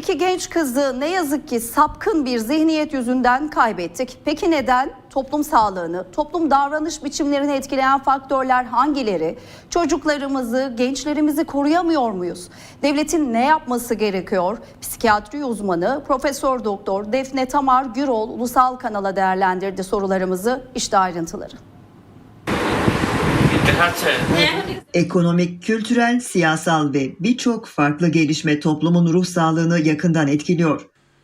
İki genç kızı ne yazık ki sapkın bir zihniyet yüzünden kaybettik. Peki neden? Toplum sağlığını, toplum davranış biçimlerini etkileyen faktörler hangileri? Çocuklarımızı, gençlerimizi koruyamıyor muyuz? Devletin ne yapması gerekiyor? Psikiyatri uzmanı Profesör Doktor Defne Tamar Gürol ulusal kanala değerlendirdi sorularımızı. İşte ayrıntıları. Ekonomik, kültürel, siyasal ve birçok farklı gelişme toplumun ruh sağlığını yakından etkiliyor.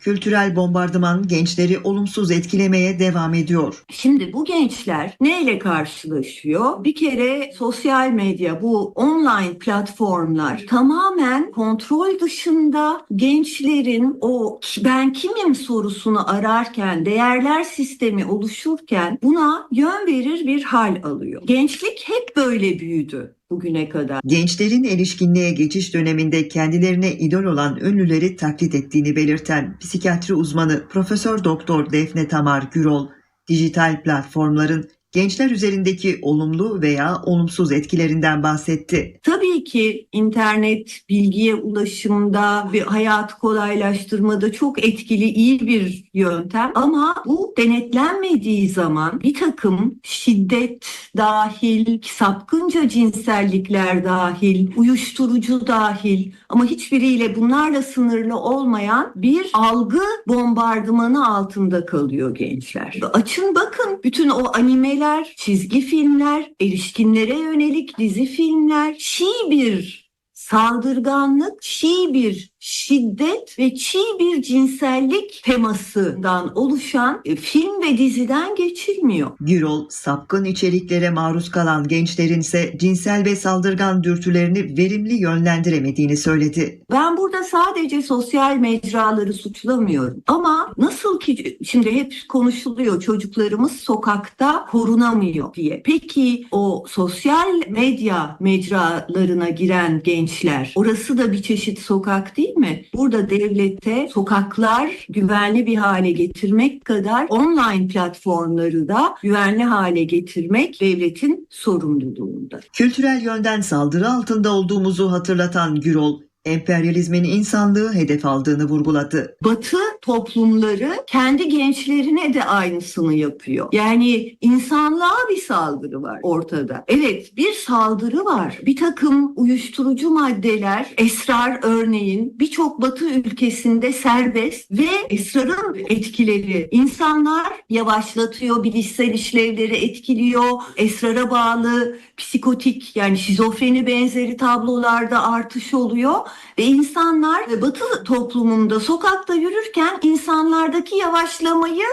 Kültürel bombardıman gençleri olumsuz etkilemeye devam ediyor. Şimdi bu gençler neyle karşılaşıyor? Bir kere sosyal medya, bu online platformlar tamamen kontrol dışında gençlerin o ben kimim sorusunu ararken, değerler sistemi oluşurken buna yön verir bir hal alıyor. Gençlik hep böyle büyüdü bugüne kadar. Gençlerin erişkinliğe geçiş döneminde kendilerine idol olan ünlüleri taklit ettiğini belirten psikiyatri uzmanı Profesör Doktor Defne Tamar Gürol, dijital platformların gençler üzerindeki olumlu veya olumsuz etkilerinden bahsetti. Tabii ki internet bilgiye ulaşımda ve hayatı kolaylaştırmada çok etkili iyi bir yöntem ama bu denetlenmediği zaman bir takım şiddet dahil, sapkınca cinsellikler dahil, uyuşturucu dahil ama hiçbiriyle bunlarla sınırlı olmayan bir algı bombardımanı altında kalıyor gençler. Açın bakın bütün o animeler, çizgi filmler, erişkinlere yönelik dizi filmler, çiğ bir saldırganlık, çiğ bir şiddet ve çiğ bir cinsellik temasından oluşan e, film ve diziden geçilmiyor. Gürol, sapkın içeriklere maruz kalan gençlerin ise cinsel ve saldırgan dürtülerini verimli yönlendiremediğini söyledi. Ben burada sadece sosyal mecraları suçlamıyorum. Ama nasıl ki şimdi hep konuşuluyor çocuklarımız sokakta korunamıyor diye. Peki o sosyal medya mecralarına giren gençler orası da bir çeşit sokak değil mi? Burada devlette sokaklar güvenli bir hale getirmek kadar online platformları da güvenli hale getirmek devletin sorumluluğunda. Kültürel yönden saldırı altında olduğumuzu hatırlatan Gürol, emperyalizmin insanlığı hedef aldığını vurguladı. Batı toplumları kendi gençlerine de aynısını yapıyor. Yani insanlığa bir saldırı var ortada. Evet bir saldırı var. Bir takım uyuşturucu maddeler, esrar örneğin birçok Batı ülkesinde serbest ve esrarın etkileri insanlar yavaşlatıyor, bilişsel işlevleri etkiliyor, esrara bağlı psikotik yani şizofreni benzeri tablolarda artış oluyor ve insanlar Batı toplumunda sokakta yürürken insanlardaki yavaşlamayı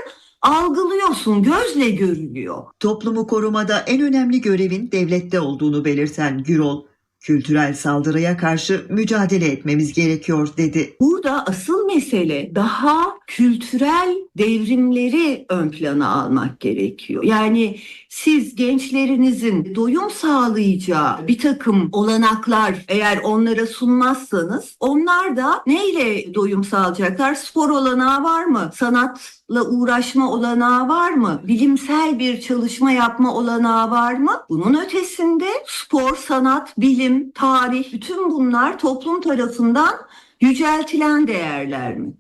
algılıyorsun, gözle görülüyor. Toplumu korumada en önemli görevin devlette olduğunu belirten Gürol, kültürel saldırıya karşı mücadele etmemiz gerekiyor dedi. Burada asıl mesele daha kültürel devrimleri ön plana almak gerekiyor. Yani siz gençlerinizin doyum sağlayacağı bir takım olanaklar eğer onlara sunmazsanız onlar da neyle doyum sağlayacaklar? Spor olanağı var mı? Sanatla uğraşma olanağı var mı? Bilimsel bir çalışma yapma olanağı var mı? Bunun ötesinde spor, sanat, bilim, tarih bütün bunlar toplum tarafından yüceltilen değerler mi?